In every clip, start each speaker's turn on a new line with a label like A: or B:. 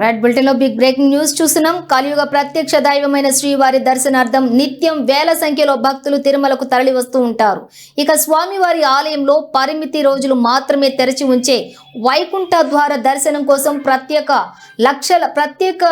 A: Right బులెటిన్లో big breaking news చూస్తున్నాం. కలియుగ ప్రత్యక్ష దైవమైన శ్రీవారి దర్శనార్థం నిత్యం వేల సంఖ్యలో భక్తులు తిరుమలకు తరలి వస్తూ ఉంటారు. ఇక స్వామివారి ఆలయంలో పరిమితి రోజులు మాత్రమే తెరిచి ఉంచే వైకుంఠ ద్వార దర్శనం కోసం ప్రత్యేక లక్షల ప్రత్యేక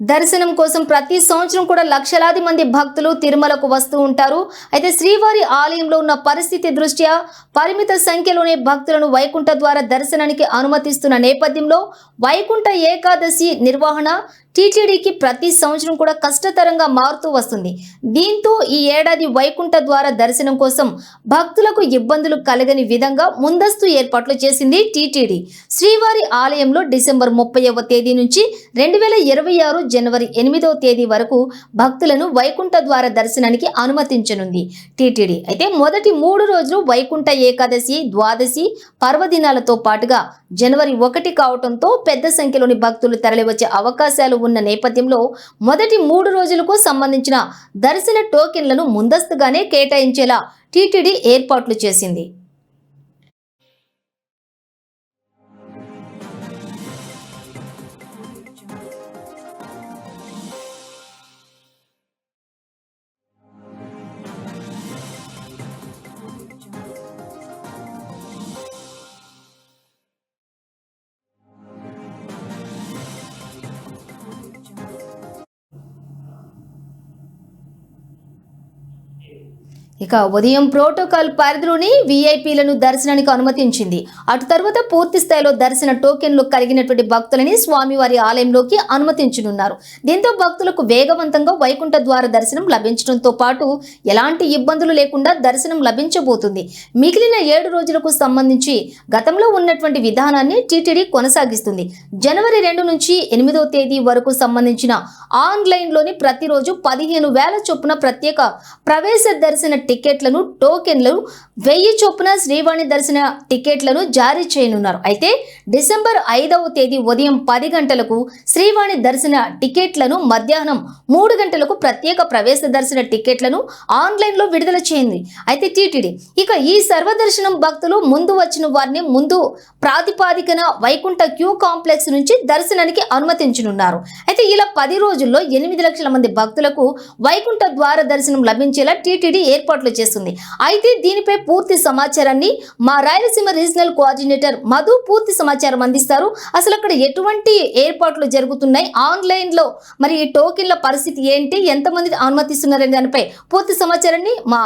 A: దర్శనం కోసం ప్రతి సంవత్సరం కూడా లక్షలాది మంది భక్తులు తిరుమలకు వస్తూ ఉంటారు. అయితే శ్రీవారి ఆలయంలో ఉన్న పరిస్థితి దృష్ట్యా పరిమిత సంఖ్యలోనే భక్తులను వైకుంఠ ద్వారా దర్శనానికి అనుమతిస్తున్న నేపథ్యంలో వైకుంఠ ఏకాదశి నిర్వహణ టీటీడీకి ప్రతి సంవత్సరం కూడా కష్టతరంగా మారుతూ వస్తుంది. దీంతో ఈ ఏడాది వైకుంఠ ద్వారా దర్శనం కోసం భక్తులకు ఇబ్బందులు కలగని విధంగా ముందస్తు ఏర్పాట్లు చేసింది టీటీడీ. శ్రీవారి ఆలయంలో డిసెంబర్ ముప్పైవ తేదీ నుంచి రెండు వేల ఇరవై ఆరు జనవరి ఎనిమిదవ తేదీ వరకు భక్తులను వైకుంఠ ద్వార దర్శనానికి అనుమతించనుంది. టీటీడీ అయితే మొదటి మూడు రోజులు వైకుంఠ ఏకాదశి ద్వాదశి పర్వదినాలతో పాటుగా జనవరి ఒకటి కావడంతో పెద్ద సంఖ్యలోని భక్తులు తరలివచ్చే అవకాశాలు ఉన్న నేపథ్యంలో మొదటి మూడు రోజులకు సంబంధించిన దర్శన టోకెన్లను ముందస్తుగానే కేటాయించేలా టీటీడీ ఏర్పాట్లు చేసింది. Okay. ఇక ఉదయం ప్రోటోకాల్ పరిధిలోని వీఐపీలను దర్శనానికి అనుమతించింది. అటు తర్వాత పూర్తి స్థాయిలో దర్శన టోకెన్లు కలిగినటువంటి భక్తులని స్వామివారి ఆలయంలోకి అనుమతించనున్నారు. దీంతో భక్తులకు వేగవంతంగా వైకుంఠ ద్వార దర్శనం లభించడంతో పాటు ఎలాంటి ఇబ్బందులు లేకుండా దర్శనం లభించబోతుంది. మిగిలిన ఏడు రోజులకు సంబంధించి గతంలో ఉన్నటువంటి విధానాన్ని టీటీడీ కొనసాగిస్తుంది. జనవరి రెండు నుంచి ఎనిమిదవ తేదీ వరకు సంబంధించిన ఆన్లైన్లోని ప్రతిరోజు పదిహేను వేల చొప్పున ప్రత్యేక ప్రవేశ దర్శన టికెట్లను టోకెన్లు వెయ్యి చొప్పున శ్రీవాణి దర్శన టికెట్లను జారీ చేయనున్నారు. అయితే డిసెంబర్ ఐదవ తేదీ ఉదయం పది గంటలకు శ్రీవాణి దర్శన టికెట్లను మధ్యాహ్నం మూడు గంటలకు ప్రత్యేక ప్రవేశ దర్శన టికెట్లను ఆన్లైన్లో విడుదల చేయింది అయితే టీటీడీ ఇక ఈ సర్వదర్శనం భక్తులు ముందు వచ్చిన వారిని ముందు ప్రాతిపాదికన వైకుంఠ క్యూ కాంప్లెక్స్ నుంచి దర్శనానికి అనుమతించనున్నారు. అయితే ఇలా పది రోజుల్లో ఎనిమిది లక్షల మంది భక్తులకు వైకుంఠ ద్వార దర్శనం లభించేలా టీటీడీ ఏర్పాటు ఏర్పాట్లు చేస్తుంది. అయితే దీనిపై పూర్తి సమాచారాన్ని మా రాయలసీమ రీజనల్ కోఆర్డినేటర్ మధు పూర్తి సమాచారం అందిస్తారు. అసలు అక్కడ ఎటువంటి ఏర్పాట్లు జరుగుతున్నాయి? ఆన్లైన్లో మరి ఈ టోకెన్ల పరిస్థితి ఏంటి? ఎంతమంది అనుమతిస్తున్నారనే దానిపై పూర్తి సమాచారాన్ని మా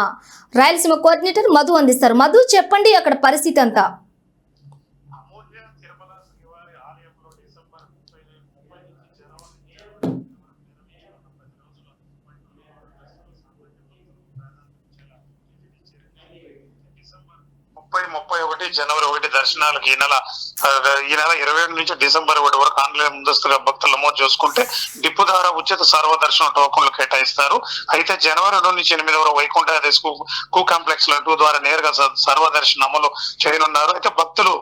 A: రాయలసీమ కోఆర్డినేటర్ మధు అందిస్తారు. మధు చెప్పండి అక్కడ పరిస్థితి అంతా
B: అమూల్య తిరుమల శ్రీవారి ఆలయంలో డిసెంబర్ ముప్పై ముప్పై నుంచి జనవరి ఏడు వరకు నిర్వహించనున్న పది రోజుల డిసెంబర్ ముప్పై ముప్పై ఒకటి జనవరి ఒకటి దర్శనాలకు ఈ నెల ఈ నెల ఇరవై ఏడు నుంచి డిసెంబర్ ఒకటి వరకు ఆన్లైన్ ముందస్తుగా భక్తులు నమోదు చేసుకుంటే డిప్పు ద్వారా ఉచిత సర్వదర్శన టోకన్లు కేటాయిస్తారు. అయితే జనవరి రెండు నుంచి ఎనిమిది వరకు వైకుంఠ కు- కాంప్లెక్స్ ల టూ ద్వారా నేరుగా సర్వదర్శన అమలు చేయనున్నారు. అయితే భక్తులు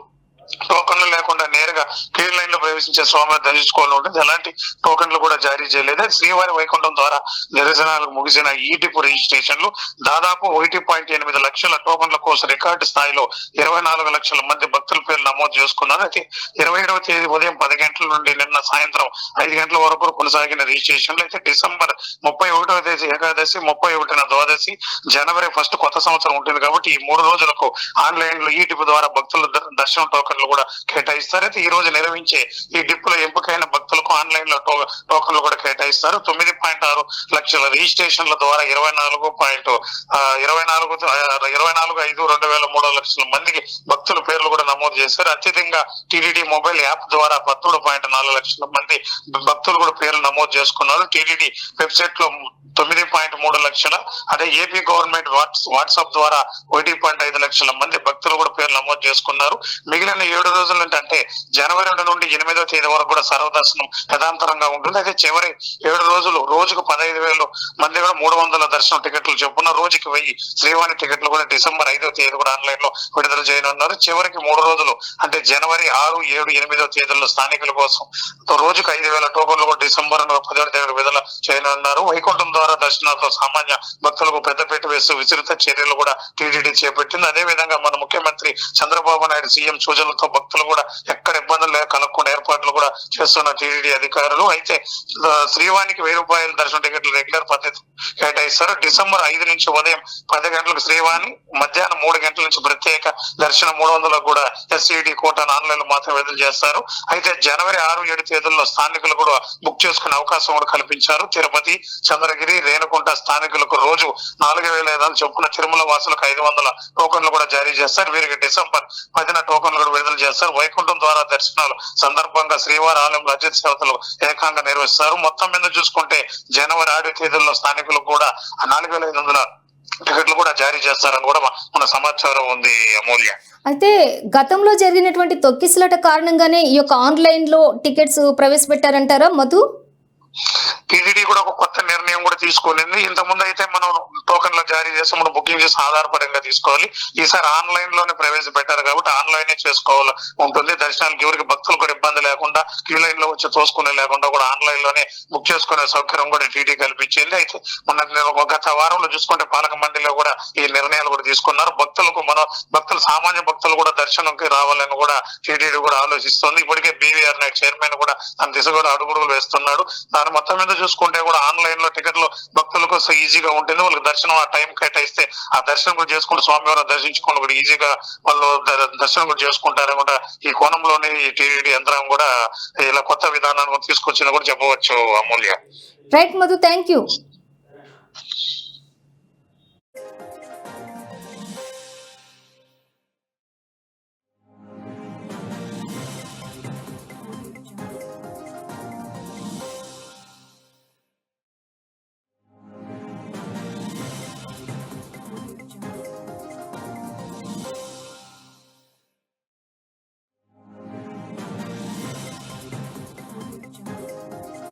B: టోకన్లు లేకుండా నేరుగా క్యూ లైన్లో ప్రవేశించే స్వామిని దర్శించుకోవాలి ఉంటుంది. ఎలాంటి టోకన్లు కూడా జారీ చేయలేదు. శ్రీవారి వైకుంఠం ద్వారా నిరసనలకు ముగిసిన ఈ రిజిస్ట్రేషన్లు దాదాపు ఒకటి పాయింట్ ఎనిమిది లక్షల టోకన్ల కోసం రికార్డు స్థాయిలో ఇరవై నాలుగు లక్షల మంది భక్తుల పేర్లు నమోదు చేసుకున్నారు. అయితే ఇరవై ఏడవ తేదీ ఉదయం పది గంటల నుండి నిన్న సాయంత్రం ఐదు గంటల వరకు కొనసాగిన రిజిస్ట్రేషన్లు అయితే డిసెంబర్ ముప్పై ఒకటవ తేదీ ఏకాదశి ముప్పై ఒకటిన ద్వాదశి జనవరి ఫస్ట్ కొత్త సంవత్సరం ఉంటుంది కాబట్టి ఈ మూడు రోజులకు ఆన్లైన్లో ఈ ద్వారా భక్తుల ద- దర్శన టోకన్లు కూడా కేటాయిస్తారు. అయితే ఈ రోజు నిర్వహించే ఈ డిప్ ఎంపికైన భక్తులకు ఆన్లైన్లో టోకన్లు కూడా కేటాయిస్తారు. తొమ్మిది పాయింట్ ఆరు లక్షల రిజిస్ట్రేషన్ల ద్వారా ఇరవై నాలుగు పాయింట్ ఇరవై నాలుగు ఇరవై నాలుగు ఐదు రెండు వేల మూడు లక్షల మందికి భక్తుల పేర్లు కూడా నమోదు చేశారు. అత్యధికంగా టీడీడీ మొబైల్ యాప్ ద్వారా పదమూడు పాయింట్ నాలుగు లక్షల మంది భక్తులు కూడా పేర్లు నమోదు చేసుకున్నారు. టీడీడీ వెబ్సైట్లో తొమ్మిది పాయింట్ మూడు లక్షల అదే ఏపీ గవర్నమెంట్ వాట్స్ వాట్సాప్ ద్వారా ఒకటి పాయింట్ ఐదు లక్షల మంది భక్తులు కూడా పేర్లు నమోదు చేసుకున్నారు. మిగిలిన ఏడు రోజుల నుండి అంటే జనవరి రెండు నుండి ఎనిమిదో తేదీ వరకు కూడా సర్వదర్శనం యథాంతరంగా ఉంటుంది. అయితే చివరి ఏడు రోజులు రోజుకు పదహైదు వేలు మంది కూడా మూడు వందల దర్శనం టికెట్లు చొప్పున రోజుకి వెయ్యి శ్రీవాణి టికెట్లు కూడా డిసెంబర్ ఐదో తేదీ కూడా ఆన్లైన్లో విడుదల చేయనున్నారు. చివరికి మూడు రోజులు అంటే జనవరి ఆరు ఏడు ఎనిమిదో తేదీల్లో స్థానికుల కోసం రోజుకు ఐదు వేల టోకన్లు కూడా డిసెంబర్ పదిహేడు తేదీ విడుదల చేయనున్నారు. వైకుంఠం ద్వారా దర్శనాలతో సామాన్య భక్తులకు పెద్దపీట వేస్తూ విస్తృత చర్యలు కూడా టీటీడీ చేపట్టింది. అదే విధంగా మన ముఖ్యమంత్రి చంద్రబాబు నాయుడు సీఎం సూచనలతో భక్తులు కూడా ఎక్కడ ఇబ్బందులు లేక కలగకుండా ఏర్పాట్లు కూడా చేస్తున్న టీటీడీ అధికారులు. అయితే శ్రీవానికి వెయ్యి రూపాయల దర్శన టికెట్లు రెగ్యులర్ పద్ధతి కేటాయిస్తారు. డిసెంబర్ ఐదు నుంచి ఉదయం పది గంటలకు శ్రీవాణి మధ్యాహ్నం మూడు గంటల నుంచి ప్రత్యేక దర్శనం మూడు వందలకు కూడా ఎస్సీడీ కోటాను ఆన్లైన్లో మాత్రం విడుదల చేస్తారు. అయితే జనవరి ఆరు ఏడు తేదీల్లో స్థానికులు కూడా బుక్ చేసుకునే అవకాశం కూడా కల్పించారు. తిరుపతి చంద్రగిరి రేణుకుంట స్థానికులకు రోజు నాలుగు వేల ఐదు వందలు చొప్పున తిరుమల వాసులకు ఐదు వందల టోకన్లు కూడా జారీ చేస్తారు. వీరికి డిసెంబర్ పదిన టోకన్లు కూడా విడుదల చేస్తారు. వైకుంఠం ద్వారా దర్శనాలు సందర్భంగా శ్రీవారి ఆలయం రజత సేవతలు ఏకంగా నిర్వహిస్తారు. మొత్తం మీద చూసుకుంటే జనవరి ఆరు తేదీల్లో స్థానికులకు కూడా నాలుగు వేల ఐదు వందల టికెట్లు కూడా జారీ చేస్తారని కూడా మన- సమాచారం ఉంది అమూల్య.
A: అయితే గతంలో జరిగినటువంటి తొక్కిసలాట కారణంగానే ఈ యొక్క ఆన్లైన్లో టికెట్స్ ప్రవేశపెట్టారంటారా మధు?
B: టీటీడీ కూడా ఒక కొత్త నిర్ణయం కూడా తీసుకునింది ఇంతకుముందు ముందు అయితే జారీ చేసి మనం బుకింగ్ చేసి ఆధారపడంగా తీసుకోవాలి. ఈసారి ఆన్లైన్లోనే ప్రవేశపెట్టారు కాబట్టి ఆన్లైన్ చేసుకోవాలి ఉంటుంది. దర్శనానికి ఎవరికి భక్తులు కూడా ఇబ్బంది లేకుండా క్యూ లైన్లో వచ్చి తోసుకునే లేకుండా కూడా ఆన్లైన్లోనే బుక్ చేసుకునే సౌకర్యం కూడా టీటీ కల్పించింది. అయితే మన గత వారంలో చూసుకుంటే పాలక మండలిలో కూడా ఈ నిర్ణయాలు కూడా తీసుకున్నారు. భక్తులకు మన భక్తులు సామాన్య భక్తులు కూడా దర్శనంకి రావాలని కూడా టీటీడీ కూడా ఆలోచిస్తుంది. ఇప్పటికే బీవీఆర్ నాయక్ చైర్మన్ కూడా తన దిశ కూడా అడుగుడుగులు వేస్తున్నాడు. దాని మొత్తం మీద చూసుకుంటే కూడా ఆన్లైన్లో టికెట్లు భక్తులకు ఈజీగా ఉంటుంది. వాళ్ళకి దర్శనం ఆ టైం కేటాయిస్తే ఆ దర్శనం కూడా చేసుకుంటూ స్వామివారిని దర్శించుకొని కూడా ఈజీగా వాళ్ళు దర్శనం కూడా చేసుకుంటారని కూడా ఈ కోణంలోనే ఈ టీడీ యంత్రం కూడా ఇలా కొత్త విధానాన్ని తీసుకొచ్చిన కూడా చెప్పవచ్చు Amulya.
A: Right Madhu thank you